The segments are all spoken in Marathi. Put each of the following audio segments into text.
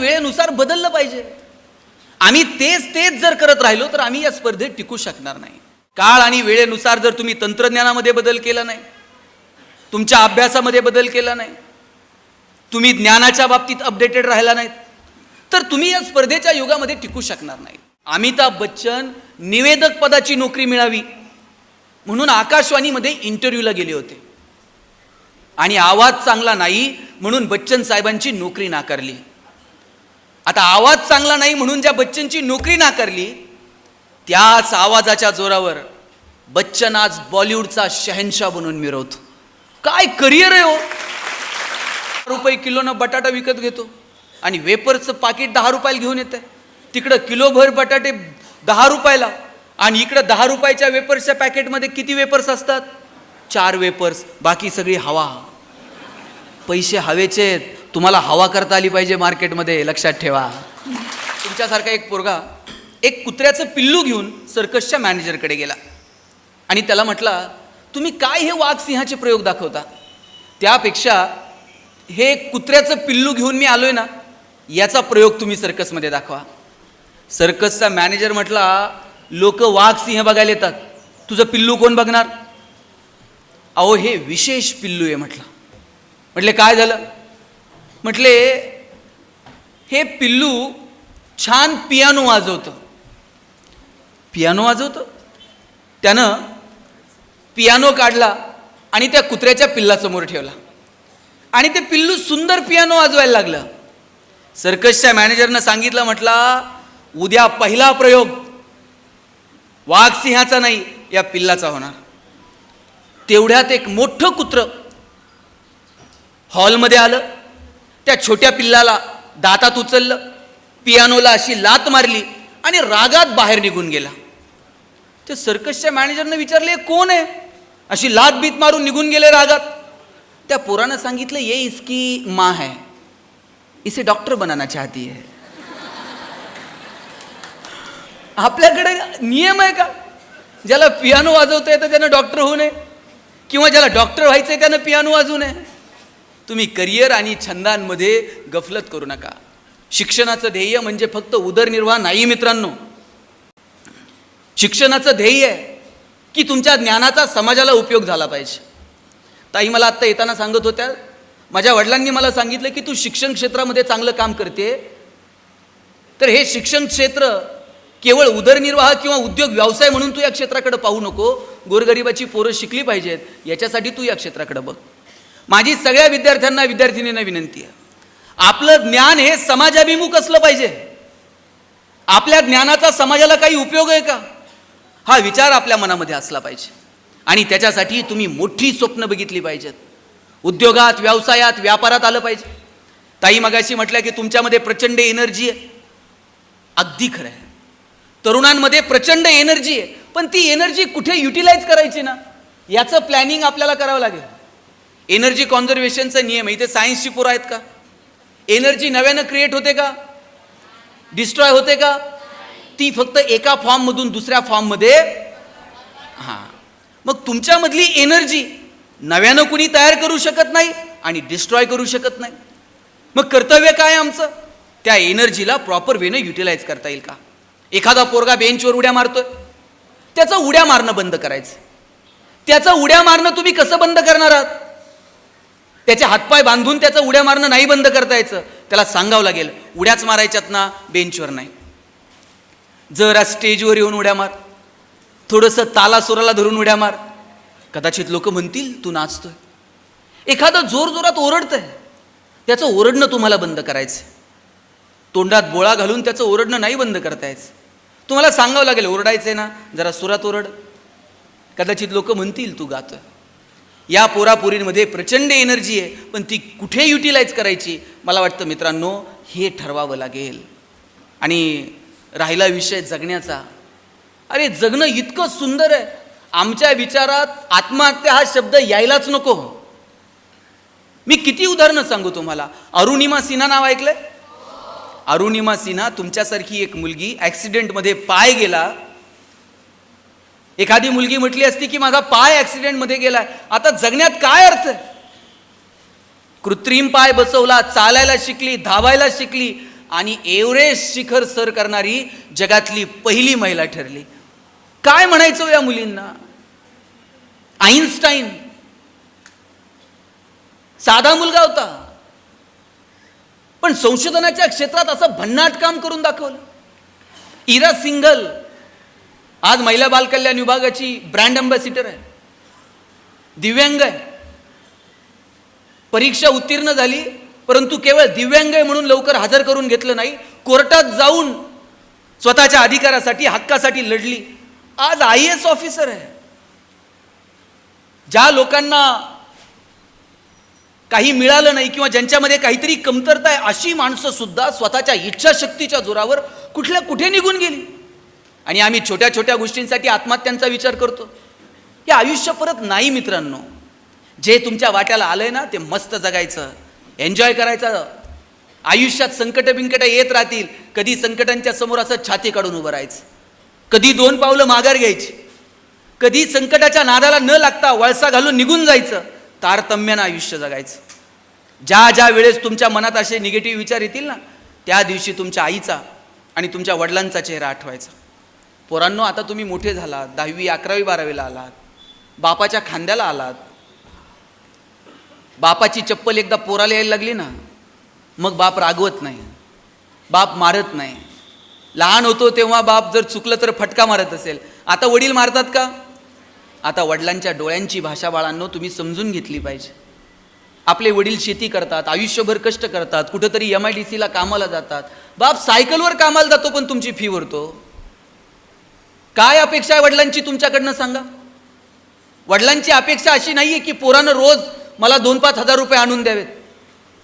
वेळेनुसार बदललं पाहिजे. आम्ही तेच तेच जर करत राहिलो तर आम्ही या स्पर्धेत टिकू शकणार नाही. काळ आणि वेळेनुसार जर तुम्ही तंत्रज्ञानामध्ये बदल केला नाही तुमच्या अभ्यासामध्ये बदल केला नाही तुम्ही ज्ञानाच्या बाबतीत अपडेटेड राहिला नाहीत तर तुम्ही या स्पर्धेच्या युगामध्ये टिकू शकणार नाही. अमिताभ बच्चन निवेदक पदाची नोकरी मिळावी म्हणून आकाशवाणीमध्ये इंटरव्ह्यूला गेले होते. आणि आवाज चांगला नाही म्हणून बच्चन साहेबांची नोकरी नाकारली. आता आवाज चांगला नाही म्हणून ज्या बच्चनची नोकरी नाकारली त्याच आवाजाच्या जोरावर बच्चन आज बॉलिवूडचा शहनशाह बनून मिरवतो. काय करिअर आहे हो? रुपये किलोनं बटाटा विकत घेतो आणि वेपर्सचं पाकिट दहा रुपयाला घेऊन येतं तिकडं किलोभर बटाटे दहा रुपयाला आणि इकडं दहा रुपयाच्या वेपर्सच्या पॅकेटमध्ये किती वेपर्स असतात? चार वेपर्स बाकी सगळी हवा. पैसे हवेचे आहेत. तुम्हाला हवा करता आली पाहिजे मार्केटमध्ये लक्षात ठेवा. तुमच्यासारखा एक पोरगा एक कुत्र्याचं पिल्लू घेऊन सर्कसच्या मॅनेजरकडे गेला. आणि त्याला म्हटला तुम्ही काय हे वाघ सिंहाचे प्रयोग दाखवता? त्यापेक्षा हे कुत्र्याचं पिल्लू घेऊन मी आलो आहे ना याचा प्रयोग तुम्ही सर्कसमध्ये दाखवा. सर्कसचा मॅनेजर म्हटला लोक वाघ सिंह बघायला येतात. तुझं पिल्लू कोण बघणार? अहो हे विशेष पिल्लू आहे म्हटलं. म्हटले काय झालं? म्हटले हे पिल्लू छान पियानो वाजवतं. पियानो वाजवतं? त्यानं पियानो काढला आणि त्या कुत्र्याच्या पिल्लासमोर ठेवला. आणि ते पिल्लू सुंदर पियानो वाजवायला लागलं. सर्कसच्या मॅनेजरनं सांगितलं म्हटला उद्या पहिला प्रयोग वाघसिंहाचा नाही या पिल्लाचा होणार. तेवढ्यात एक मोठं कुत्र हॉलमध्ये आलं. त्या छोट्या पिल्लाला दातात उचललं पियानोला अशी लात मारली आणि रागात बाहेर निघून गेला. ते सर्कसच्या मॅनेजरनं विचारले कोण आहे? अशी लात बीत मारून निघून गेले रागात. त्या पोरानं सांगितलं ये इसकी माँ है. इसे डॉक्टर बनाना चाहती है. आपल्याकडे नियम आहे का? ज्याला पियानो वाजवता येतं त्यानं डॉक्टर होऊ नये किंवा ज्याला डॉक्टर व्हायचं आहे त्यानं पियानो वाजवू नये? तुम्ही करिअर आणि छंदांमध्ये गफलत करू नका. शिक्षणाचं ध्येय म्हणजे फक्त उदरनिर्वाह नाही मित्रांनो. शिक्षणाचं ध्येय आहे की तुमच्या ज्ञानाचा समाजाला उपयोग झाला पाहिजे. ताई मला आत्ता येताना सांगत होत्या माझ्या वडिलांनी मला सांगितलं की तू शिक्षण क्षेत्रामध्ये चांगलं काम करते. तर हे शिक्षण क्षेत्र केवळ उदरनिर्वाह किंवा उद्योग व्यवसाय म्हणून तू या क्षेत्राकडे पाहू नको. गोरगरिबाची पोरं शिकली पाहिजेत याच्यासाठी तू या क्षेत्राकडे बघ. माझी सगळ्या विद्यार्थ्यांना विद्यार्थिनींना विनंती आहे. आपलं ज्ञान हे समाजाभिमुख असलं पाहिजे. आपल्या ज्ञानाचा समाजाला काही उपयोग आहे का? हा विचार आपल्या मनामध्ये असला पाहिजे. आणि त्याच्यासाठी तुम्ही मोठी स्वप्न बघितली पाहिजेत. उद्योगात व्यवसायात व्यापारात आलं पाहिजे. ताई मगाशी म्हटलं की तुमच्यामध्ये प्रचंड एनर्जी आहे. अगदी खरं आहे. तरुणांमध्ये प्रचंड एनर्जी आहे. पण ती एनर्जी कुठे युटिलाइज करायची ना? याचं प्लॅनिंग आपल्याला करावं लागेल. एनर्जी कॉन्झर्वेशनचा नियम आहे. इथे सायन्सची पुरं आहेत का? एनर्जी नव्यानं क्रिएट होते का? डिस्ट्रॉय होते का? ती फक्त एका फॉर्ममधून दुसऱ्या फॉर्ममध्ये हां. मग तुमच्यामधली एनर्जी नव्यानं कुणी तयार करू शकत नाही आणि डिस्ट्रॉय करू शकत नाही. मग कर्तव्य काय आमचं? त्या एनर्जीला प्रॉपर वेनं युटिलाइज करता येईल का? एखादा पोरगा बेंचवर उड्या मारतोय. त्याचा उड्या मारणं बंद करायचं. त्याचा उड्या मारणं तुम्ही कसं बंद करणार आहात? त्याचे हातपाय बांधून त्याचं उड्या मारणं नाही बंद करता यायचं. त्याला सांगावं लागेल उड्याच मारायच्यात ना बेंचवर नाही. जरा स्टेजवर येऊन उड्या मार. थोडंसं तालासुराला धरून उड्या मार. कदाचित लोक म्हणतील तू नाचतोय. एखादं जोर जोरात ओरडतंय. त्याचं ओरडणं तुम्हाला बंद करायचं तोंडात बोळा घालून त्याचं ओरडणं नाही बंद करता यायचं. तुम्हाला सांगावं लागेल ओरडायचं आहे ना जरा सुरात ओरड. कदाचित लोक म्हणतील तू गातोय. या पोरापोरींमध्ये प्रचंड एनर्जी आहे पण ती कुठे युटिलाइज करायची? मला वाटतं मित्रांनो हे ठरवावं लागेल. आणि राहिला विषय जगण्याचा. अरे जगणं इतकं सुंदर आहे. आमच्या विचारात आत्महत्या हा शब्द यायलाच नको. मी किती उदाहरणं सांगू तुम्हाला? अरुणिमा सिन्हा नाव ऐकलंय? अरुणिमा सिन्हा तुमच्यासारखी एक मुलगी ॲक्सिडेंटमध्ये पाय गेला. एखादी मुलगी म्हटली असती की माझा पाय ॲक्सिडेंटमध्ये गेलाय. आता जगण्यात काय अर्थ? कृत्रिम पाय बसवला चालायला शिकली धावायला शिकली आणि एव्हरेस्ट शिखर सर करणारी जगातली पहिली महिला ठरली. काय म्हणायचं हो या मुलींना? आईन्स्टाईन. साधा मुलगा होता. पण संशोधनाच्या क्षेत्रात असं भन्नाट काम करून दाखवलं. इरा सिंगल आज महिला बालकल्याण विभागाची ब्रँड अँबॅसिडर आहे. दिव्यांग आहे. परीक्षा उत्तीर्ण झाली परंतु केवळ दिव्यांग आहे म्हणून लवकर हजर करून घेतलं नाही. कोर्टात जाऊन स्वतःच्या अधिकारासाठी हक्कासाठी लढली. आज आय एस ऑफिसर आहे. ज्या लोकांना काही मिळालं नाही किंवा ज्यांच्यामध्ये काहीतरी कमतरता आहे अशी माणसं सुद्धा स्वतःच्या इच्छाशक्तीच्या जोरावर कुठल्या कुठे निघून गेली? आणि आम्ही छोट्या छोट्या गोष्टींसाठी आत्महत्यांचा विचार करतो. हे आयुष्य परत नाही मित्रांनो. जे तुमच्या वाट्याला आलंय ना ते मस्त जगायचं. एन्जॉय करायचं. आयुष्यात संकट बिंकट येत राहतील. कधी संकटांच्या समोर असं छाती काढून उभं राहायचं. कधी दोन पावलं माघार घ्यायची. कधी संकटाच्या नादाला न लागता वळसा घालून निघून जायचं. तारतम्यानं आयुष्य जगायचं. ज्या ज्या वेळेस तुमच्या मनात असे निगेटिव्ह विचार येतील ना त्या दिवशी तुमच्या आईचा आणि तुमच्या वडिलांचा चेहरा आठवायचा. पोरांनो आता तुम्ही मोठे झालात दहावी अकरावी बारावीला आलात बापाच्या खांद्याला आलात. बापाची चप्पल एकदा पोराला यायला लागली ना मग बाप रागवत नाही बाप मारत नाही. लहान होतो तेव्हा बाप जर चुकलं तर फटका मारत असेल. आता वडील मारतात का? आता वडिलांच्या डोळ्यांची भाषा बाळांनो तुम्ही समजून घेतली पाहिजे. आपले वडील शेती करतात आयुष्यभर कष्ट करतात कुठंतरी एम आय डी सीला कामाला जातात. बाप सायकलवर कामाला जातो पण तुमची फी भरतो. काय अपेक्षा आहे वडिलांची तुमच्याकडनं सांगा? वडिलांची अपेक्षा अशी नाही आहे की पोरानं रोज मला दोन पाच हजार रुपये आणून द्यावेत.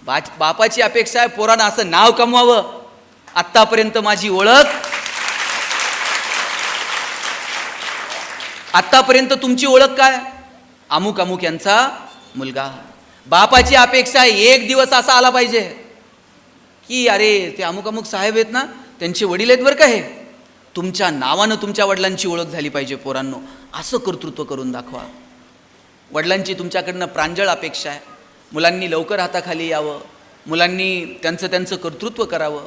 बा बापाची अपेक्षा आहे पोरानं असं नाव कमवावं. आत्तापर्यंत माझी ओळख. आत्तापर्यंत तुमची ओळख काय? अमुक अमुक यांचा मुलगा. बापाची अपेक्षा आहे एक दिवस असा आला पाहिजे. की अरे ते अमुक अमुक साहेब आहेत ना त्यांचे वडील आहेत बरं का हे? तुमच्या नावानं तुमच्या वडिलांची ओळख झाली पाहिजे पोरांनो. असं कर्तृत्व करून दाखवा. वडिलांची तुमच्याकडनं प्रांजळ अपेक्षा आहे. मुलांनी लवकर हाताखाली यावं. मुलांनी त्यांचं त्यांचं कर्तृत्व करावं.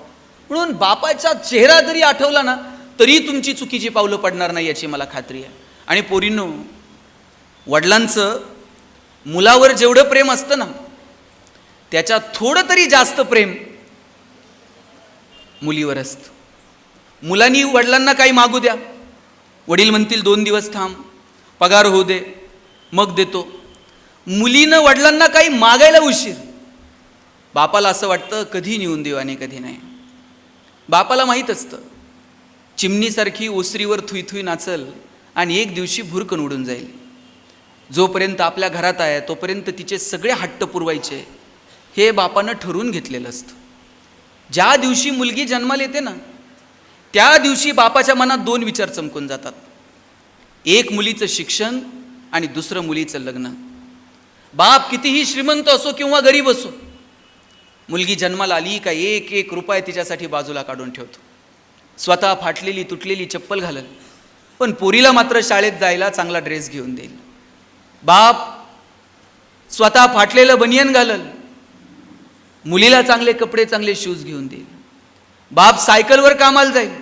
म्हणून बापाचा चेहरा जरी आठवला ना तरी तुमची चुकीची पावलं पडणार नाही याची मला खात्री आहे. आणि पोरींनो वडिलांचं मुलावर जेवढं प्रेम असतं ना त्याच्या थोडं तरी जास्त प्रेम मुलीवर असतं. मुलांनी वडिलांना काही मागू द्या. वडील म्हणतील दोन दिवस थांब पगार होऊ दे मग देतो. मुलीनं वडिलांना काही मागायला उशीर. बापाला असं वाटतं कधी नेऊन देऊ आणि कधी नाही. बापाला माहीत असतं चिमणीसारखी ओसरीवर थुई थुई नाचल आणि एक दिवशी भुरकन उडून जाईल. जोपर्यंत आपल्या घरात आहे तोपर्यंत तिचे सगळे हट्ट पुरवायचे हे बापानं ठरवून घेतलेलं असतं. ज्या दिवशी मुलगी जन्माला येते ना त्या दिवशी बापाच्या मनात दोन विचार चमकून जातात. एक मुलीचं शिक्षण आणि दुसरं मुलीचं लग्न. बाप कितीही श्रीमंत असो किंवा गरीब असो मुलगी जन्माला आली का एक एक रुपये तिच्यासाठी बाजूला काढून ठेवतो. स्वतः फाटलेली तुटलेली चप्पल घालल पण पोरीला मात्र शाळेत जायला चांगला ड्रेस घेऊन देईल. बाप स्वतः फाटलेलं बनियन घालल मुलीला चांगले कपडे चांगले शूज घेऊन देईल. बाप सायकलवर कामाला जाईल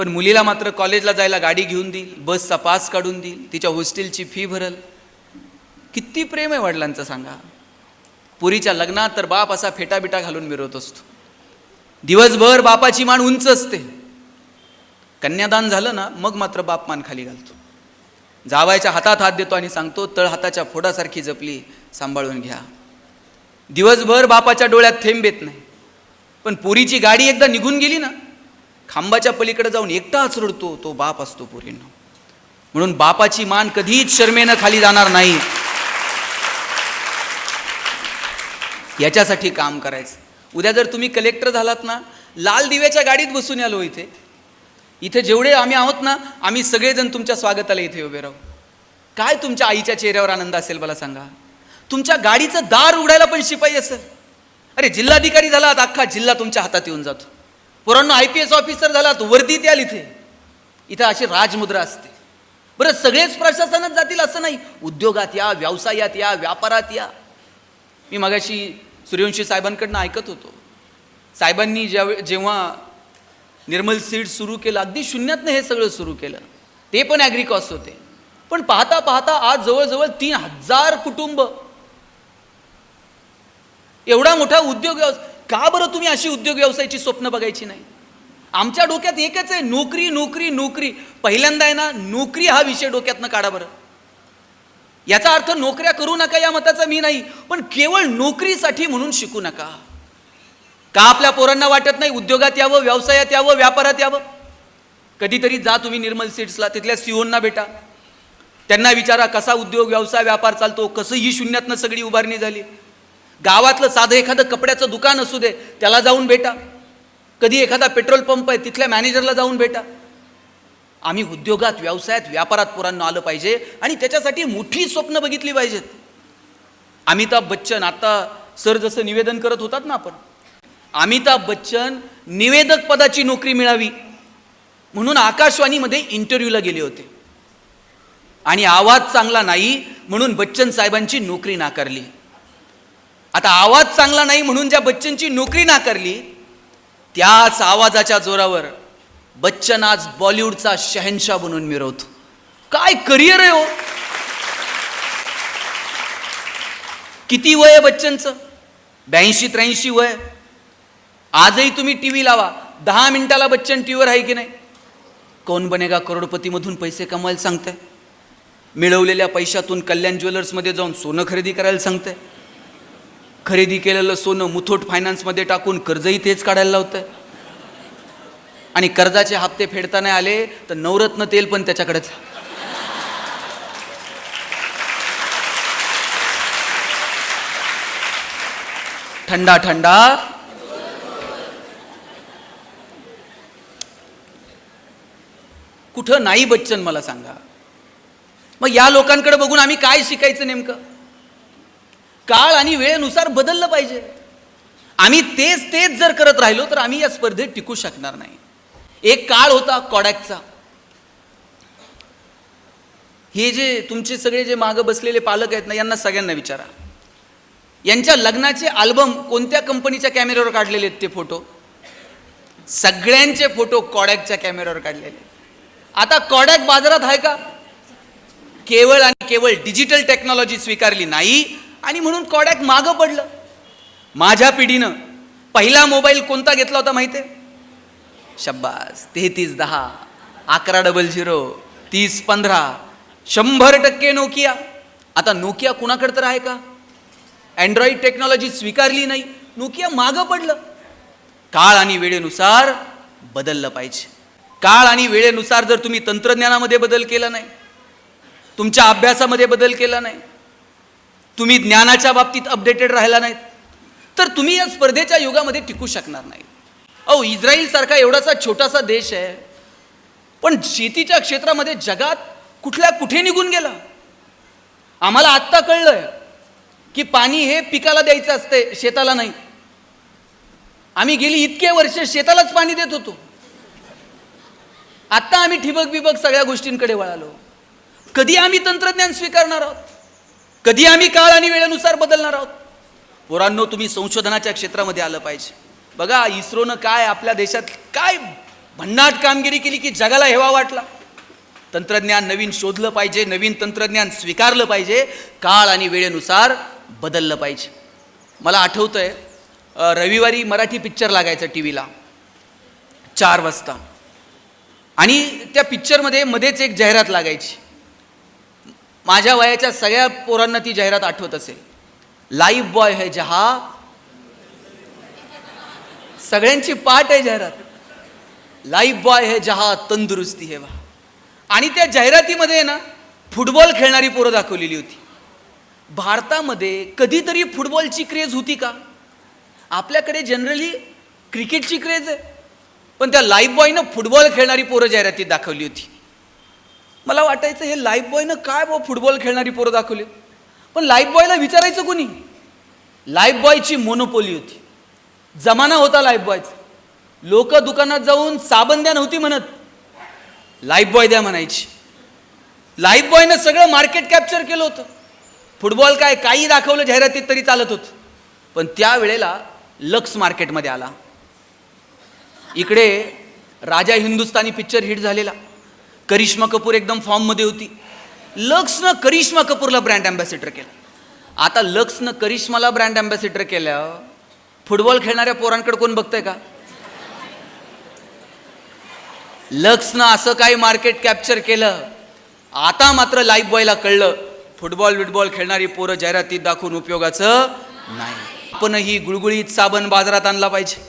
पण मुलीला मात्र कॉलेजला जायला गाडी घेऊन देईल बसचा पास काढून देईल तिच्या हॉस्टेलची फी भरल. किती प्रेम आहे वडिलांचं सांगा. पुरीच्या लग्नात तर बाप असा फेटाबिटा घालून मिरवत असतो. दिवसभर बापाची मान उंच असते. कन्यादान झालं ना मग मात्र बाप मान खाली घालतो. जावायच्या हातात हात देतो आणि सांगतो तळ हाताच्या फोडासारखी जपली सांभाळून घ्या. दिवसभर बापाच्या डोळ्यात थेंब येत नाही. पण पुरीची गाडी एकदा निघून गेली ना खांबाच्या पलीकडे जाऊन एकटाच रडतो तो बाप असतो पुरींना. म्हणून बापाची मान कधीच शर्मेनं खाली जाणार नाही. याच्यासाठी काम करायचं. उद्या जर तुम्ही कलेक्टर झालात ना लाल दिव्याच्या गाडीत बसून आलो इथे. इथे जेवढे आम्ही आहोत ना आम्ही सगळेजण तुमच्या स्वागताला इथे उभे राहू. काय तुमच्या आईच्या चेहऱ्यावर आनंद असेल मला सांगा? तुमच्या गाडीचं दार उघडायला पण शिपाई असेल. अरे जिल्हाधिकारी झालात अख्खा जिल्हा तुमच्या हातात येऊन जातो. पोरांनो आय पी एस ऑफिसर झालात वर्दी याल इथे. इथं अशी राजमुद्रा असते. बरं सगळेच प्रशासनात जातील असं नाही. उद्योगात या व्यवसायात या व्यापारात या. मी मगाशी सूर्यवंशी साहेबांकडनं ऐकत होतो. साहेबांनी ज्यावे जेव्हा निर्मल सीड सुरू केलं अगदी शून्यातनं हे सगळं सुरू केलं. ते पण ॲग्रिकॉस्ट होते. पण पाहता पाहता आज जवळजवळ तीन हजार कुटुंब. एवढा मोठा उद्योग व्यवसाय का बरं तुम्ही अशी उद्योग व्यवसायाची स्वप्न बघायची नाही? आमच्या डोक्यात एकच आहे नोकरी नोकरी नोकरी. पहिल्यांदा आहे ना नोकरी हा विषय डोक्यातनं काढा बरं. याचा अर्थ नोकऱ्या करू नका या मताचा मी नाही पण केवळ नोकरीसाठी म्हणून शिकू नका. का आपल्या पोरांना वाटत नाही उद्योगात यावं व्यवसायात यावं व्यापारात यावं? कधीतरी जा तुम्ही निर्मल सीट्सला तिथल्या सीओंना भेटा. त्यांना विचारा कसा उद्योग व्यवसाय व्यापार चालतो कसं ही शून्यातनं सगळी उभारणी झाली? गावातलं साधं एखादं कपड्याचं दुकान असू दे त्याला जाऊन भेटा. कधी एखादा पेट्रोल पंप आहे तिथल्या मॅनेजरला जाऊन भेटा. आम्ही उद्योगात व्यवसायात व्यापारात पोरांना आलं पाहिजे आणि त्याच्यासाठी मोठी स्वप्न बघितली पाहिजेत. अमिताभ बच्चन आता सर जसं निवेदन करत होतात ना आपण अमिताभ बच्चन निवेदक पदाची नोकरी मिळावी म्हणून आकाशवाणीमध्ये इंटरव्ह्यूला गेले होते. आणि आवाज चांगला नाही म्हणून बच्चन साहेबांची नोकरी नाकारली. आता आवाज चांगला नाही म्हणून ज्या बच्चनची नोकरी नाकारली त्याच आवाजाच्या जोरावर बच्चन आज बॉलिवूडचा शहनशाह बनून मिरवतो. काय करिअर आहे हो? किती वय आहे बच्चनचं? ब्याऐंशी त्र्याऐंशी वय. आजही तुम्ही टी व्ही लावा. दहा मिनिटाला बच्चन टीव्हीवर आहे की नाही? कोण बनेगा करोडपतीमधून पैसे कमवायला सांगतंय? मिळवलेल्या पैशातून कल्याण ज्वेलर्समध्ये जाऊन सोनं खरेदी करायला सांगतंय? खरेदी केलेलं सोनं मुथूट फायनान्समध्ये टाकून कर्जही तेच काढायला होतं आणि कर्जाचे हप्ते फेडता नाही आले तर नवरत्न तेल पण त्याच्याकडेच. ठंडा ठंडा. कुठं नाही बच्चन मला सांगा. मग या लोकांकडे बघून आम्ही काय शिकायचं नेमकं? काळ आणि वेळेनुसार बदललं पाहिजे. आम्ही तेच तेच जर करत राहिलो तर आम्ही या स्पर्धेत टिकू शकणार नाही. एक काळ होता कॉडॅकचा. हे जे तुमचे सगळे जे मागं बसलेले पालक आहेत ना यांना सगळ्यांना विचारा. यांच्या लग्नाचे अल्बम कोणत्या कंपनीच्या कॅमेऱ्यावर काढलेले आहेत ते फोटो सगळ्यांचे फोटो कॉडॅकच्या कॅमेऱ्यावर काढलेले आता कॉडॅक बाजारात आहे का? केवळ आणि केवळ डिजिटल टेक्नॉलॉजी स्वीकारली नाही आणि म्हणून कॉडॅक मागं पडलं. माझ्या पिढीनं पहिला मोबाईल कोणता घेतला होता माहिती आहे शब्बास तेहतीस दहा अकरा डबल झिरो तीस पंधरा शंभर टक्के नोकिया. आता नोकिया कुणाकडे तर आहे का? अँड्रॉइड टेक्नॉलॉजी स्वीकारली नाही. नोकिया मागं पडलं. काळ आणि वेळेनुसार बदललं पाहिजे. काळ आणि वेळेनुसार जर तुम्ही तंत्रज्ञानामध्ये बदल केला नाही तुमच्या अभ्यासामध्ये बदल केला नाही तुम्ही ज्ञानाच्या बाबतीत अपडेटेड राहिला नाहीत तर तुम्ही या स्पर्धेच्या युगामध्ये टिकू शकणार नाही. अहो इस्रायलसारखा एवढासा छोटासा देश आहे पण शेतीच्या क्षेत्रामध्ये जगात कुठल्या कुठे निघून गेला? आम्हाला आत्ता कळलं की पाणी हे पिकाला द्यायचं असते शेताला नाही. आम्ही गेली इतके वर्ष शेतालाच पाणी देत होतो. आत्ता आम्ही ठिबक बिबक सगळ्या गोष्टींकडे वळालो. कधी आम्ही तंत्रज्ञान स्वीकारणार आहोत? कधी आम्ही काळ आणि वेळेनुसार बदलणार आहोत? पोरांनो तुम्ही संशोधनाच्या क्षेत्रामध्ये आलं पाहिजे. बघा इस्रोनं काय आपल्या देशात काय भन्नाट कामगिरी केली की जगाला हेवा वाटला? तंत्रज्ञान नवीन शोधलं पाहिजे नवीन तंत्रज्ञान स्वीकारलं पाहिजे काळ आणि वेळेनुसार बदललं पाहिजे. मला आठवतंय आहे रविवारी मराठी पिक्चर लागायचं टी व्हीला चार वाजता. आणि त्या पिक्चरमध्ये मध्येच एक जाहिरात लागायची. माझ्या वयाच्या सगळ्या पोरांना ती जाहिरात आठवत असेल. लाईफ बॉय है जहा. सगळ्यांची पाठ आहे जाहिरात. लाईफ बॉय है जहा तंदुरुस्ती हे वा आणि त्या जाहिरातीमध्ये ना फुटबॉल खेळणारी पोरं दाखवलेली होती. भारतामध्ये कधीतरी फुटबॉलची क्रेज होती का? आपल्याकडे जनरली क्रिकेटची क्रेज आहे. पण त्या लाईफ बॉयनं फुटबॉल खेळणारी पोरं जाहिरातीत दाखवली होती. मला वाटायचं हे लाईफ बॉयनं काय बो फुटबॉल खेळणारी पोरं दाखवली? पण लाईफ बॉयला विचारायचं कोणी? लाईफ बॉयची मोनोपोली होती. जमाना होता लाईफ बॉयचा लोक दुकानात जाऊन साबण द्या नव्हती म्हणत. लाईफ बॉय द्या म्हणायची. लाईफ बॉयनं सगळं मार्केट कॅप्चर केलं होतं. फुटबॉल काय काही दाखवलं जाहिरातीत तरी चालत होतं. पण त्यावेळेला लक्स मार्केटमध्ये आला. इकडे राजा हिंदुस्तानी पिक्चर हिट झालेला. करिश्मा कपूर एकदम फॉर्ममध्ये होती. लक्सनं करिश्मा कपूरला ब्रँड अँबॅसिडर केलं. आता लक्सनं करिश्माला ब्रँड अँबॅसिडर केलं फुटबॉल खेळणाऱ्या पोरांकडे कोण बघतंय का? लक्सनं असं काही मार्केट कॅप्चर केलं. आता मात्र लाईफ बॉयला कळलं फुटबॉल विटबॉल खेळणारी पोरं जाहिरातीत दाखवून उपयोगाचं नाही. आपणही गुळगुळीत साबण बाजारात आणला पाहिजे.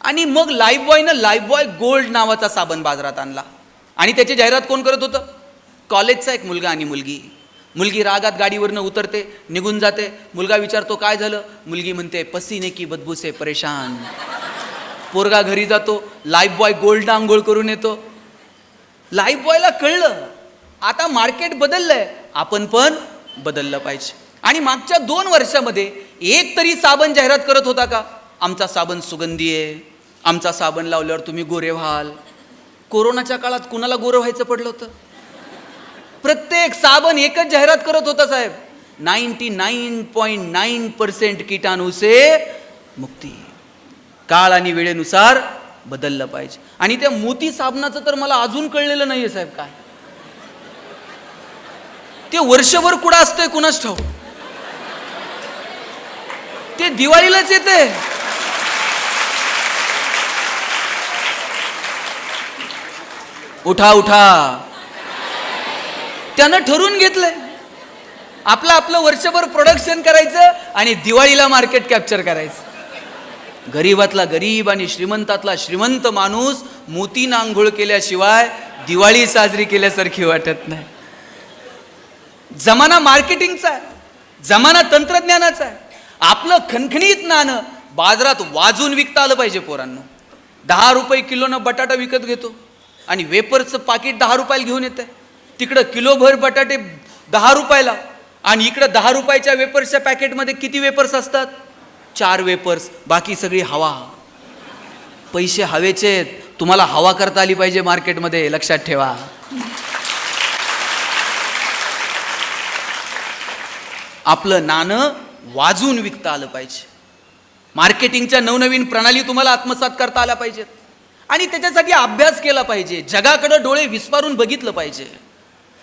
आणि मग लाईफ बॉयनं लाईफ बॉय गोल्ड नावाचा साबण बाजारात आणला. आणि त्याची जाहिरात कोण करत होतं? कॉलेजचा एक मुलगा आणि मुलगी. मुलगी रागात गाडीवरनं उतरते निघून जाते. मुलगा विचारतो काय झालं? मुलगी म्हणते पसीने की बदबू से परेशान. पोरगा घरी जातो लाईफ बॉय गोल्ड आंघोळ करून येतो. लाईफ बॉयला कळलं आता मार्केट बदललंय. आपण पण बदललं पाहिजे. आणि मागच्या दोन वर्षामध्ये एक तरी साबण जाहिरात करत होता का? आमचा साबण सुगंधी आहे. आमचा साबण लावल्यावर तुम्ही गोरे व्हाल. कोरोनाच्या काळात कुणाला गोरं व्हायचं पडलं होतं? प्रत्येक साबण एकच जाहिरात करत होता साहेब. Ninety nine point nine percent किटाणूचे मुक्ती. काळ आणि वेळेनुसार बदललं पाहिजे. आणि त्या मोती साबणाचं तर मला अजून कळलेलं नाहीये साहेब काय. ते वर्षभर कुठं असतंय कुणाच ठाऊ ते दिवाळीलाच येते उठा उठा. त्यानं ठरवून घेतलंय. आपलं आपलं वर्षभर प्रोडक्शन करायचं आणि दिवाळीला मार्केट कॅप्चर करायचं. गरीबातला गरीब आणि श्रीमंतातला श्रीमंत माणूस मोती नांघोळ केल्याशिवाय दिवाळी साजरी केल्यासारखी वाटत नाही. जमाना मार्केटिंगचा आहे. जमाना तंत्रज्ञानाचा आहे. आपलं खणखणीत नाणं बाजारात वाजून विकता आलं पाहिजे पोरांना. दहा रुपये किलोनं बटाटा विकत घेतो. आणि वेपरचं पाकिट दहा रुपयाला घेऊन येतं तिकडं किलोभर बटाटे दहा रुपयाला. आणि इकडं दहा रुपयाच्या वेपर्सच्या पॅकेटमध्ये किती वेपर्स असतात? चार वेपर्स बाकी सगळी हवा. पैसे हवेचे आहेत. तुम्हाला हवा करता आली पाहिजे मार्केटमध्ये. लक्षात ठेवा. आपलं नाणं वाजून विकता आलं पाहिजे. मार्केटिंगच्या नवनवीन प्रणाली तुम्हाला आत्मसात करता आल्या पाहिजेत. आणि त्याच्यासाठी अभ्यास केला पाहिजे. जगाकडं डोळे विस्फारून बघितलं पाहिजे.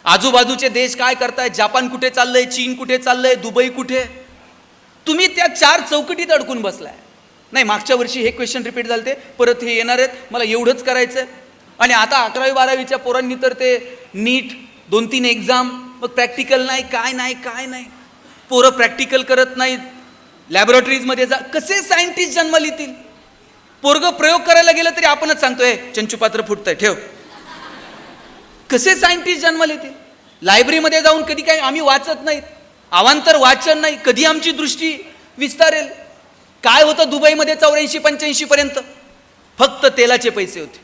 आजूबाजूचे देश काय करतायत? जापान कुठे चाललंय? चीन कुठे चाललंय? दुबई कुठे? तुम्ही त्या चार चौकटीत अडकून बसलाय. नाही मागच्या वर्षी हे क्वेश्चन रिपीट झाले परत हे येणार आहेत. मला एवढंच करायचं आणि आता अकरावी बारावीच्या पोरांनी तर ते नीट दोन तीन एक्झाम मग प्रॅक्टिकल नाही काय नाही काय नाही. पोरं प्रॅक्टिकल करत नाहीत. लॅबोरेटरीजमध्ये जा कसे सायंटिस्ट जन्म लिहितील? पोरग प्रयोग करायला गेलं तरी आपणच सांगतोय चंचूपात्र फुटतंय ठेव. कसे सायंटिस्ट जन्मले ते? लायब्ररीमध्ये जाऊन कधी काही आम्ही वाचत नाहीत. अवांतर वाचन नाही कधी आमची दृष्टी विस्तारेल. काय होतं दुबईमध्ये चौऱ्याऐंशी पंच्याऐंशी पर्यंत? फक्त तेलाचे पैसे होते.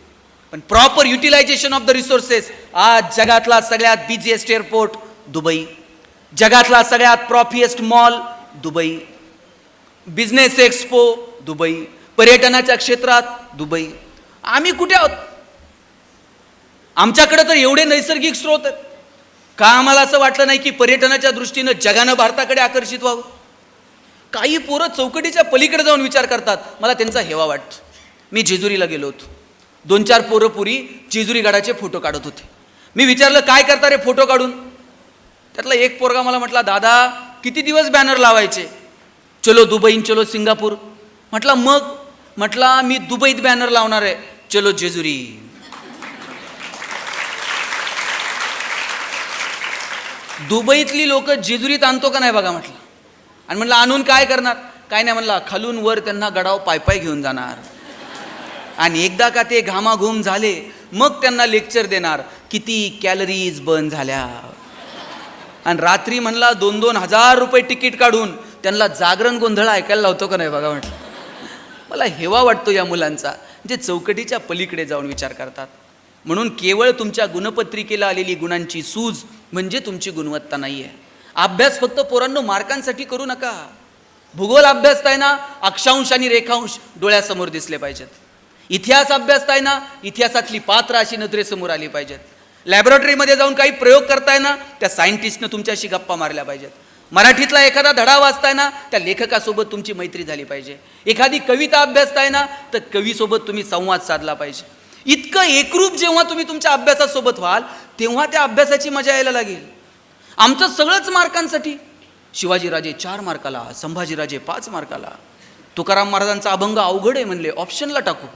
पण proper utilization of the resources आज जगातला सगळ्यात बिझिएस्ट एअरपोर्ट दुबई. जगातला सगळ्यात profiest mall Dubai. Business expo Dubai. पर्यटनाच्या क्षेत्रात दुबई. आम्ही कुठे आहोत? आमच्याकडे तर एवढे नैसर्गिक स्रोत आहेत. का आम्हाला असं वाटलं नाही की पर्यटनाच्या दृष्टीनं जगानं भारताकडे आकर्षित व्हावं? काही पोरं चौकटीच्या पलीकडे जाऊन विचार करतात. मला त्यांचा हेवा वाटतो. मी जेजुरीला गेलो होतो. दोन चार पोरं पुरी जेजुरी गडाचे फोटो काढत होते. मी विचारलं काय करता रे फोटो काढून? त्यातला एक पोरगा मला म्हटला दादा किती दिवस बॅनर लावायचे? चलो दुबईन चलो सिंगापूर. म्हटलं मग म्हटला मी दुबईत बॅनर लावणार आहे. चलो जेजुरी. दुबईतली लोक जेजुरीत आणतो का नाही बघा म्हटलं. आणि म्हटलं आणून काय करणार? काय नाही म्हणला खालून वर त्यांना गडाव पायपाय घेऊन जाणार. आणि एकदा का ते घामाघूम झाले मग त्यांना लेक्चर देणार. किती कॅलरीज बर्न झाल्या. आणि रात्री म्हणला दोन दोन हजार रुपये तिकीट काढून त्यांना जागरण गोंधळ ऐकायला लावतो का नाही बघा म्हटलं. मला हेवा वाटतो या मुलांचा जे चौकटीच्या पलीकडे जाऊन विचार करतात. म्हणून केवळ तुमच्या गुणपत्रिकेला आलेली गुणांची सूज म्हणजे तुमची गुणवत्ता नाही आहे अभ्यास फक्त पोरांनो मार्कांसाठी करू नका. भूगोल अभ्यासताय ना अक्षांश आणि रेखांश डोळ्यासमोर दिसले पाहिजेत. इतिहास अभ्यासताय ना इतिहासातली पात्र अशी नजरेसमोर आली पाहिजेत. लॅबोरेटरीमध्ये जाऊन काही प्रयोग करताय ना त्या सायंटिस्टनं तुमच्याशी गप्पा मारल्या पाहिजेत. मराठीतला एखादा धडा वाचताय ना त्या लेखकासोबत तुमची मैत्री झाली पाहिजे. एखादी कविता अभ्यासताय ना तर कवीसोबत तुम्ही संवाद साधला पाहिजे. इतकं एकरूप जेव्हा तुम्ही तुमच्या अभ्यासासोबत व्हाल तेव्हा त्या अभ्यासाची मजा यायला लागेल. आमचं सगळंच मार्कांसाठी. शिवाजीराजे चार मार्काला संभाजीराजे पाच मार्काला. तुकाराम महाराजांचा अभंग अवघड आहे म्हणले ऑप्शनला टाकू.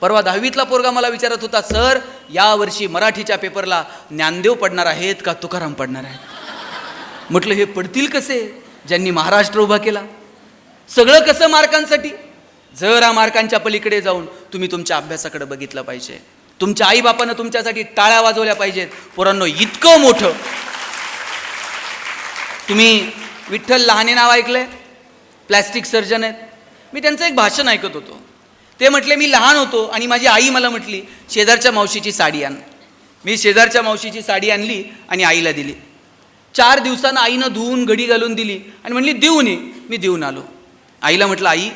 परवा दहावीतला पोरगा मला विचारत होता सर यावर्षी मराठीच्या पेपरला ज्ञानदेव पडणार आहेत का तुकाराम पडणार आहेत? म्हटलं हे पडतील कसे? ज्यांनी महाराष्ट्र उभा केला. सगळं कसं मार्कांसाठी? जरा मार्कांच्या पलीकडे जाऊन तुम्ही तुमच्या अभ्यासाकडे बघितलं पाहिजे. तुमच्या आईबापानं तुमच्यासाठी टाळ्या वाजवल्या पाहिजेत. पोरांनो इतकं मोठं. तुम्ही विठ्ठल लहाने नाव ऐकलंय? प्लॅस्टिक सर्जन आहेत. मी त्यांचं एक भाषण ऐकत होतो. ते म्हटले मी लहान होतो आणि माझी आई मला म्हटली शेजारच्या मावशीची साडी आण मी शेजारच्या मावशीची साडी आणली आणि आईला दिली. चार दिवसानं आईनं धुवून घडी घालून दिली. आणि म्हणली देऊन ये. मी देऊन आलो. आईला म्हटलं आई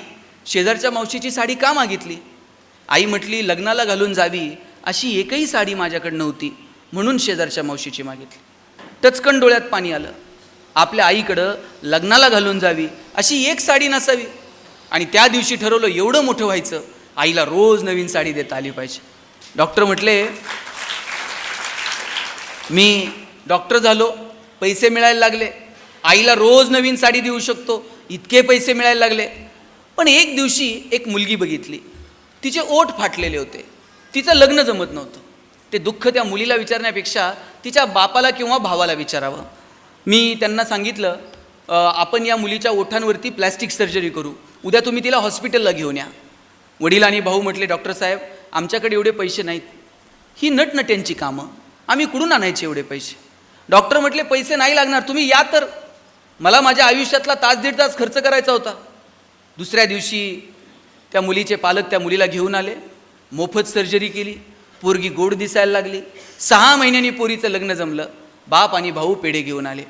शेजारच्या मावशीची साडी का मागितली? आई म्हटली लग्नाला घालून जावी अशी एकही साडी माझ्याकडे नव्हती म्हणून शेजारच्या मावशीची मागितली. टचकन डोळ्यात पाणी आलं. आपल्या आईकडं लग्नाला घालून जावी अशी एक साडी नसावी. आणि त्या दिवशी ठरवलं एवढं मोठं व्हायचं आईला रोज नवीन साडी देता आली पाहिजे. डॉक्टर म्हटले मी डॉक्टर झालो पैसे मिळायला लागले. आईला रोज नवीन साडी देऊ शकतो इतके पैसे मिळायला लागले. पण एक दिवशी एक मुलगी बघितली. तिचे ओठ फाटलेले होते. तिचं लग्न जमत नव्हतं. ते दुःख त्या मुलीला विचारण्यापेक्षा तिच्या बापाला किंवा भावाला विचारावं. मी त्यांना सांगितलं आपण या मुलीच्या ओठांवरती प्लॅस्टिक सर्जरी करू. उद्या तुम्ही तिला हॉस्पिटलला घेऊन या. वडील आणि भाऊ म्हटले डॉक्टर साहेब आमच्याकडे एवढे पैसे नाहीत. ही नटनट्यांची कामं. आम्ही कुठून आणायचे एवढे पैसे? डॉक्टर म्हटले पैसे नाही लागणार तुम्ही या तर. मला माझ्या आयुष्यातला तास दीड तास खर्च करायचा होता. दुसऱ्या दिवशी त्या मुलीचे पालक त्या मुलीला घेऊन आले मोफत सर्जरी केली पोरगी गोड दिसायला लागली. सहा महिन्यांनी पोरीचं लग्न जमलं. बाप आणि भाऊ पेढे घेऊन आले.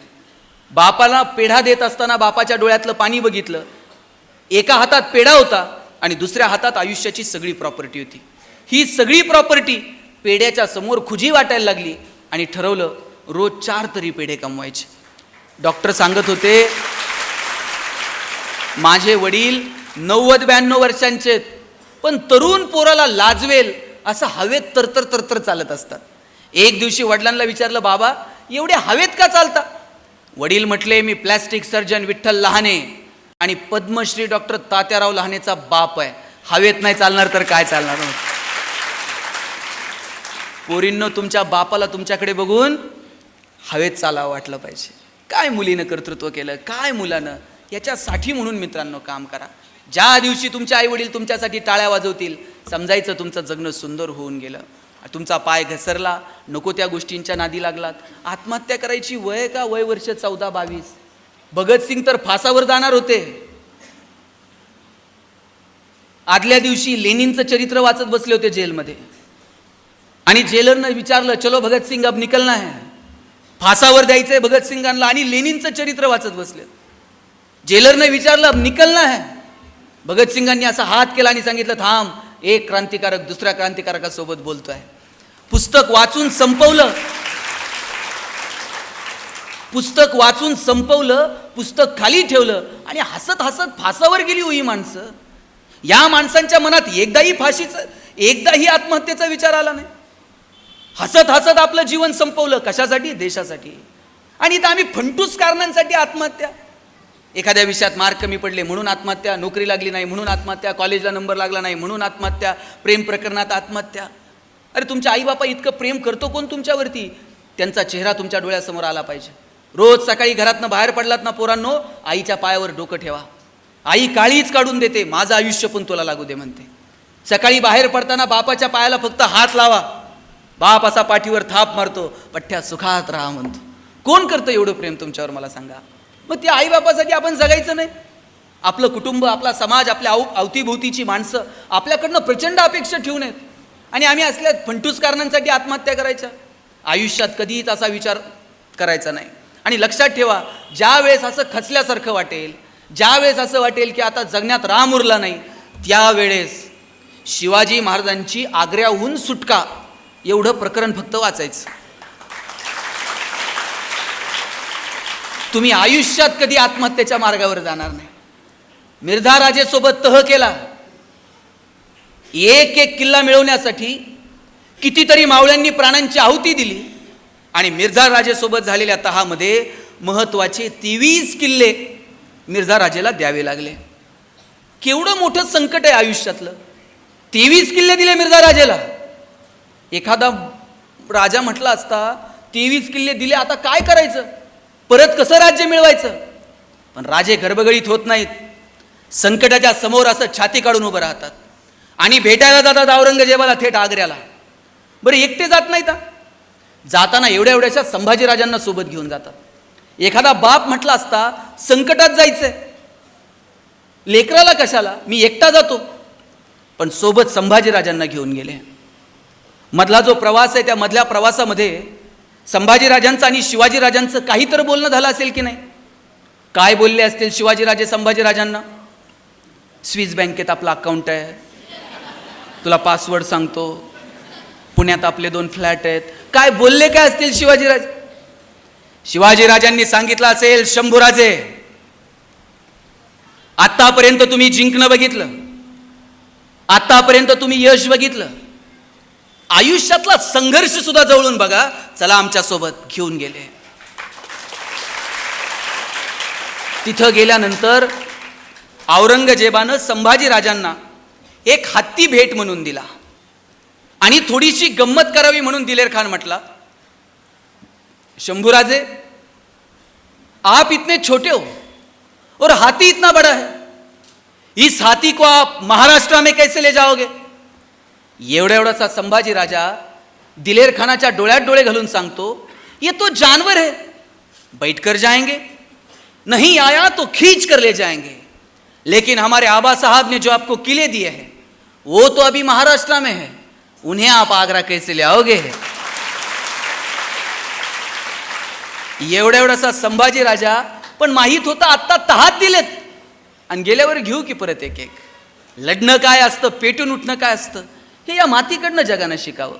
बापाला पेढा देत असताना बापाच्या डोळ्यातलं पाणी बघितलं. एका हातात पेढा होता आणि दुसऱ्या हातात आयुष्याची सगळी प्रॉपर्टी होती. ही सगळी प्रॉपर्टी पेढ्याच्या समोर खुजी वाटायला लागली आणि ठरवलं रोज चार तरी पेढे कमवायचे. डॉक्टर सांगत होते माझे वडील नव्वद ब्याण्णव वर्षांचे पण तरुण पोराला लाजवेल असं हवेत तरतर तरतर चालत असतात. एक दिवशी वडिलांना विचारलं बाबा एवढे हवेत का चालता? वडील म्हटले मी प्लॅस्टिक सर्जन विठ्ठल लहाने आणि पद्मश्री डॉक्टर तात्याराव लहानेचा बाप आहे. हवेत नाही चालणार तर काय चालणार? मग? पोरींनो तुमच्या बापाला तुमच्याकडे बघून हवेत चालावं वाटलं पाहिजे. काय मुलीनं कर्तृत्व केलं? काय मुलानं? याच्यासाठी म्हणून मित्रांनो काम करा. ज्या दिवशी तुमचे आई वडील तुमच्यासाठी टाळ्या वाजवतील समजायचं तुमचं जगणं सुंदर होऊन गेलं. तुमचा पाय घसरला नको त्या गोष्टींच्या नादी लागलात. आत्महत्या करायची वय का वय वर्ष चौदा बावीस? भगतसिंग तर फासावर जाणार होते. आदल्या दिवशी लेनिनचं चरित्र वाचत बसले होते जेलमध्ये. आणि जेलरनं विचारलं चलो भगतसिंग अब निकलना है. फासावर द्यायचंय भगतसिंगांना आणि लेनिनचं चरित्र वाचत बसले. जेलरनं विचारलं निकल निकलना है. भगतसिंगांनी असा हात केला आणि सांगितलं थांब एक क्रांतिकारक दुसऱ्या क्रांतिकारकासोबत बोलतोय. पुस्तक वाचून संपवलं. पुस्तक वाचून संपवलं पुस्तक खाली ठेवलं आणि हसत हसत फासावर गेली हो ही माणसं. या माणसांच्या मनात एकदाही फाशीचं एकदाही आत्महत्येचा विचार आला नाही. हसत हसत आपलं जीवन संपवलं कशासाठी? देशासाठी. आणि इथं आम्ही फंटूस कारणांसाठी आत्महत्या. एखाद्या विषयात मार्क कमी पडले म्हणून आत्महत्या नोकरी लागली नाही म्हणून आत्महत्या कॉलेजला नंबर लागला नाही म्हणून आत्महत्या प्रेम प्रकरणात आत्महत्या. अरे तुमच्या आईबापा इतकं प्रेम करतो कोण तुमच्यावरती? त्यांचा चेहरा तुमच्या डोळ्यासमोर आला पाहिजे. रोज सकाळी घरातनं बाहेर पडलात ना पोरांनो आईच्या पायावर डोकं ठेवा. आई काळीच काढून देते माझं आयुष्य पण तुला लागू दे म्हणते. सकाळी बाहेर पडताना बापाच्या पायाला फक्त हात लावा. बाप असा पाठीवर थाप मारतो पठ्ठ्या सुखात राहा म्हणतो. कोण करतं एवढं प्रेम तुमच्यावर मला सांगा? मग त्या आईबापासाठी आपण जगायचं नाही. आपलं कुटुंब आपला समाज आपल्या आव अवतीभोवतीची माणसं आपल्याकडनं प्रचंड अपेक्षा ठेवून आहेत. आणि आम्ही असल्या फंटूस कारणांसाठी आत्महत्या करायच्या. आयुष्यात कधीच असा विचार करायचा नाही. आणि लक्षात ठेवा ज्या वेळेस असं खचल्यासारखं वाटेल ज्या वेळेस असं वाटेल की आता जगण्यात राम उरला नाही त्यावेळेस शिवाजी महाराजांची आग्र्याहून सुटका एवढं प्रकरण फक्त वाचायचं. तुम्ही आयुष्यात कधी आत्महत्येच्या मार्गावर जाणार नाही. मिर्झा राजेसोबत तह केला. एक एक किल्ला मिळवण्यासाठी कितीतरी मावळ्यांनी प्राणांची आहुती दिली आणि मिर्झा राजेसोबत झालेल्या तहामध्ये महत्त्वाचे तेवीस किल्ले मिर्झा राजेला द्यावे लागले. केवढं मोठं संकट आहे आयुष्यातलं. तेवीस किल्ले दिले मिर्झा राजेला. एखादा राजा म्हटला असता तेवीस किल्ले दिले आता काय करायचं? परत कसं राज्य मिळवायचं? पण राजे गर्भगळीत होत नाहीत. संकटाच्या समोर असं छाती काढून उभं राहतात. आणि भेटायला जातात औरंगजेबाला थेट आग्र्याला. बरं एकटे जात नाहीत हा? जाताना एवढ्या एवढ्याशा संभाजीराजांना सोबत घेऊन जातात. एखादा बाप म्हटला असता संकटात जायचंय. लेकराला कशाला? मी एकटा जातो. पण सोबत संभाजीराजांना घेऊन गेले. मधला जो प्रवास आहे त्या मधल्या प्रवासामध्ये संभाजीराजांचं आणि शिवाजीराजांचं काही तर बोलणं झालं असेल की नाही? काय बोलले असतील शिवाजीराजे संभाजीराजांना? स्विस बँकेत आपला अकाउंट आहे. तुला पासवर्ड सांगतो. पुण्यात आपले दोन फ्लॅट आहेत. काय बोलले काय असतील शिवाजीराज? शिवाजीराजांनी सांगितलं असेल शंभूराजे आतापर्यंत तुम्ही जिंकणं बघितलं. आतापर्यंत तुम्ही यश बघितलं. आयुष्यातला संघर्ष सुद्धा जवळून बघा. चला आमच्यासोबत घेऊन गेले. तिथं गेल्यानंतर औरंगजेबानं संभाजी राजांना एक हत्ती भेट म्हणून दिला. आणि थोडीशी गंमत करावी म्हणून दिलेर खान म्हटला शंभूराजे आप इतने छोटे हो और हाथी इतना बड़ा है. इस हाथी को आप महाराष्ट्र में कैसे ले जाओगे? एवढा एवढासा संभाजी राजा दिलेर खानाच्या डोळ्यात डोळे घालून सांगतो ये तो जानवर है बैठ कर जाएंगे नहीं आया तो खींच कर ले जाएंगे लेकिन हमारे आबा साहब ने जो आपको किले दिए हैं वो तो अभी महाराष्ट्र में है उन्हें आप आगरा कैसे ले आओगे? एवढा एवढासा संभाजी राजा पण माहीत होता आत्ता तहात दिलेत आणि गेल्यावर घेऊ की परत एक एक? लढणं काय असतं पेटून उठणं काय असतं? हे या मातीकडनं जगानं शिकावं.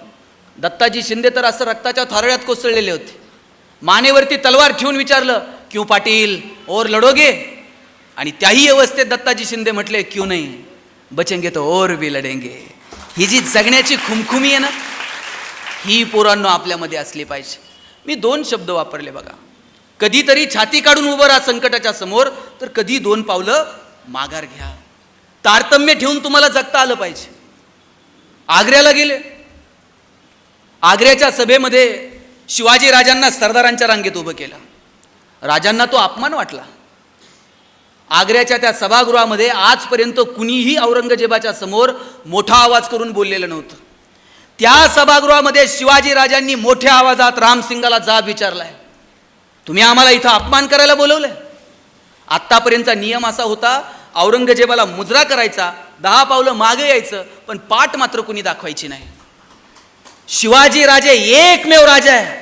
दत्ताजी शिंदे तर असं रक्ताच्या थारळ्यात कोसळलेले होते. मानेवरती तलवार ठेवून विचारलं क्यू पाटील और लढोगे? आणि त्याही अवस्थेत दत्ताजी शिंदे म्हटले क्यू नाही बचेंगे तो और बी लढेंगे. ही जी जगण्याची खुमखुमी आहे ना ही पोरांनो आपल्यामध्ये असली पाहिजे. मी दोन शब्द वापरले बघा. कधीतरी छाती काढून उभं राहा संकटाच्या समोर तर कधी दोन पावलं माघार घ्या. तारतम्य ठेवून तुम्हाला जगता आलं पाहिजे. आग्र्याला गेले. आग्र्याच्या सभेमध्ये शिवाजी राजांना सरदारांच्या रांगेत उभं केलं. राजांना तो अपमान वाटला. आग्र्याच्या त्या सभागृहामध्ये आजपर्यंत कुणीही औरंगजेबाच्या समोर मोठा आवाज करून बोललेलं नव्हतं. त्या सभागृहामध्ये शिवाजी राजांनी मोठ्या आवाजात रामसिंगाला जाब विचारलाय. तुम्ही आम्हाला इथं अपमान करायला बोलवलंय? आत्तापर्यंतचा नियम असा होता औरंगजेबाला मुजरा करायचा दहा पावलं मागे यायचं पण पाठ मात्र कुणी दाखवायची नाही. शिवाजी राजे एकमेव राजा आहे.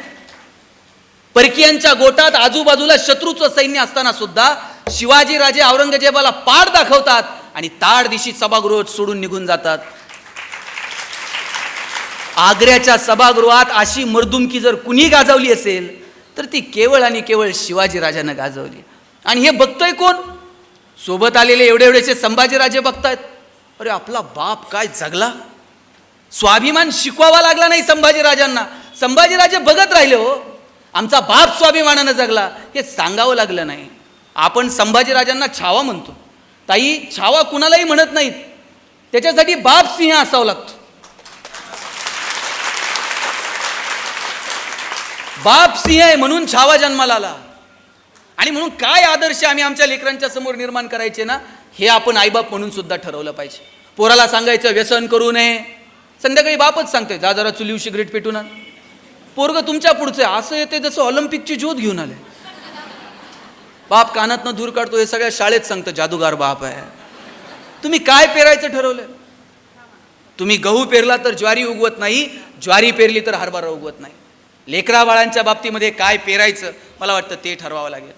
परकीयांच्या गोटात आजूबाजूला शत्रूचं सैन्य असताना सुद्धा शिवाजी राजे औरंगजेबाला पाठ दाखवतात आणि ताड दिशी सभागृह सोडून निघून जातात. आग्र्याच्या सभागृहात अशी मर्दुमकी जर कुणी गाजवली असेल तर ती केवळ आणि केवळ शिवाजी राजानं गाजवली. आणि हे बघतोय कोण? सोबत आलेले एवढे एवढेचे संभाजीराजे बघतायत. अरे आपला बाप काय जगला? स्वाभिमान शिकवावा लागला नाही संभाजीराजांना संभाजीराजे बघत राहिले हो. आमचा बाप स्वाभिमानानं जगला. हे सांगावं लागलं नाही. आपण संभाजीराजांना छावा म्हणतो. ताई छावा कुणालाही म्हणत नाहीत. त्याच्यासाठी बाप सिंह असावं लागतो. बाप सिंह आहे म्हणून छावा जन्माला आला. आणि म्हणून काय आदर्श आम्ही आमच्या लेकरांच्या समोर निर्माण करायचे ना हे आपण आईबाप म्हणून सुद्धा ठरवलं पाहिजे. पोराला सांगायचं व्यसन करू नये. संध्याकाळी बापच सांगतोय जा जरा चुलीव सिगरेट पेटून आण पोरग तुमच्या पुढचं आहे. असं येते जसं ऑलिम्पिकची ज्योत घेऊन आले. बाप कानातनं दूर काढतो हे सगळ्या शाळेत सांगतं जादूगार बाप आहे. तुम्ही काय पेरायचं ठरवलं? तुम्ही गहू पेरला तर ज्वारी उगवत नाही ज्वारी पेरली तर हरभरा उगवत नाही. लेकरा बाळांच्या बाबतीमध्ये काय पेरायचं मला वाटतं ते ठरवावं लागेल.